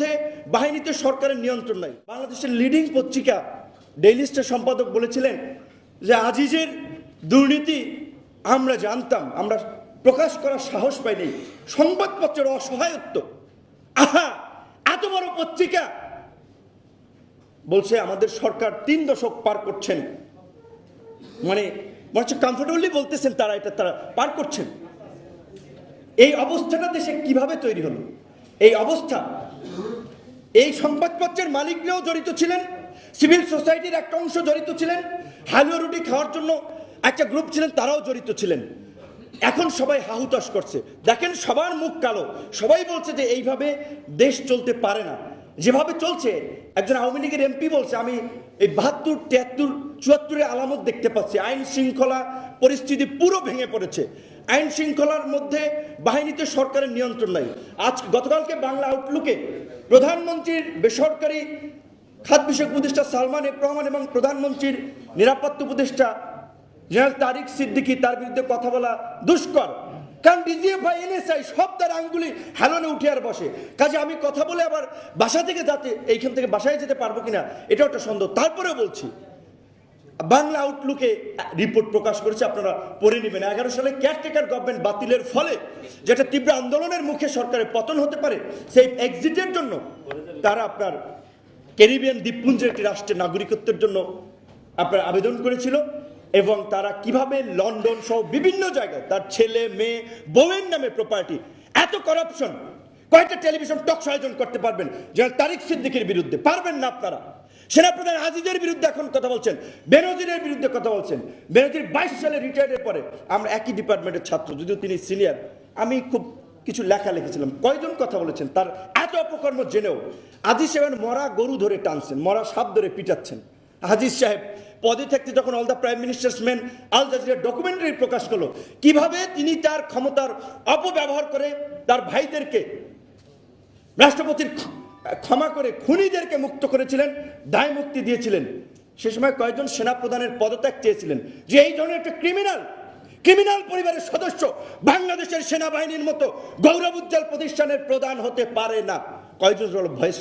মধ্যে বাহিনীতে সরকারের নিয়ন্ত্রণ নাই। বাংলাদেশের লিডিং পত্রিকা ডেইলি স্টার সম্পাদক বলেছিলেন যে, আজিজের দুর্নীতি আমরা জানতাম, আমরা প্রকাশ করার সাহস পাইনি। সংবাদপত্রের অসহায়ত্ব। আহা! এত বড় পত্রিকা! বলছে, আমাদের সরকার তিন দশক পার করছেন। মানে মনে কমফোর্টেবলি বলতেছেন তারা, এটা তারা পার করছেন। এই অবস্থাটা দেশে কীভাবে তৈরি হলো? এই অবস্থা এই সংবাদপত্রের মালিকরাও জড়িত ছিলেন, সিভিল সোসাইটির একটা অংশ জড়িত ছিলেন, হালুয়া রুটি খাওয়ার জন্য একটা গ্রুপ ছিলেন, তারাও জড়িত ছিলেন। এখন সবাই হাহুতাশ করছে। দেখেন সবার মুখ কালো। সবাই বলছে যে এইভাবে দেশ চলতে পারে না। যেভাবে চলছে, একজন আওয়ামী লীগের এমপি বলছে, আমি এই বাহাত্তর, তিয়াত্তর, চুয়াত্তরের আলামত দেখতে পাচ্ছি। আইন শৃঙ্খলা পরিস্থিতি পুরো ভেঙে পড়েছে। আইন শৃঙ্খলার মধ্যে বাহিনীতে সরকারের নিয়ন্ত্রণ নাই। আজ গতকালকে বাংলা আউটলুকে প্রধানমন্ত্রীর বেসরকারি খাত বিষয়ক উপদেষ্টা সালমান এফ রহমান এবং প্রধানমন্ত্রীর নিরাপত্তা উপদেষ্টা জেনারেল তারিক সিদ্দিকি তার বিরুদ্ধে কথা বলা দুষ্কর। কারণ ডিজিএফআই এনএসআই সব তার আঙ্গুলি হেলনে উঠে আর বসে। কাজে আমি কথা বলে আবার বাসা থেকে যাতে এইখান থেকে বাসায় যেতে পারব কিনা, এটাও একটা সন্দেহ। তারপরেও বলছি বাংলা আউটলুকে রিপোর্ট প্রকাশ করেছে, আপনারা পড়ে নেবেন। এগারো সালে কেয়ারটেকার গভর্নমেন্ট বাতিলের ফলে যেটা তীব্র আন্দোলনের মুখে সরকারের পতন হতে পারে, সেই এক্সিটের জন্য তারা আপনার ক্যারিবিয়ান দ্বীপপুঞ্জের একটি রাষ্ট্রের নাগরিকত্বের জন্য আপনার আবেদন করেছিল এবং তারা কীভাবে লন্ডন সহ বিভিন্ন জায়গায় তার ছেলে, মেয়ে, বউয়ের নামে প্রপার্টি এত করাপশন কয়েকটা টেলিভিশন টক আয়োজন করতে পারবেন, যেন তারিক সিদ্দিকের বিরুদ্ধে, পারবেন না আপনারা। সেনাপ্রধান আজিজের বিরুদ্ধে এখন কথা বলছেন, বেনজিরের বিরুদ্ধে কথা বলছেন। বেনজির বাইশ সালে রিটায়ার্ডের পরে আমরা একই ডিপার্টমেন্টের ছাত্র, যদিও তিনি সিনিয়র আমি খুব কিছু লেখা লিখেছিলাম। কয়জন কথা বলেছেন? তার এত অপকর্ম জেনেও আজিজ সাহেব মরা গরু ধরে টানছেন, মরা সাপ ধরে পিটাচ্ছেন। আজিজ সাহেব পদে থাকতে যখন all the prime minister's man Al জাজিরার ডকুমেন্টারি প্রকাশ করল, কীভাবে তিনি তার ক্ষমতার অপব্যবহার করে তার ভাইদেরকে রাষ্ট্রপতির ক্ষমা করে খুনিদেরকে মুক্ত করেছিলেন, দায় মুক্তি দিয়েছিলেন। সে সময় কয়েকজন সেনাপ্রধানের পদত্যাগ চেয়েছিলেন যে এই ধরনের একটা ক্রিমিনাল ক্রিমিনাল পরিবারের সদস্য বাংলাদেশের সেনাবাহিনীর মতো গৌরব উজ্জ্বল প্রতিষ্ঠানের প্রধান হতে পারে না। কয়েকজন ভয়েস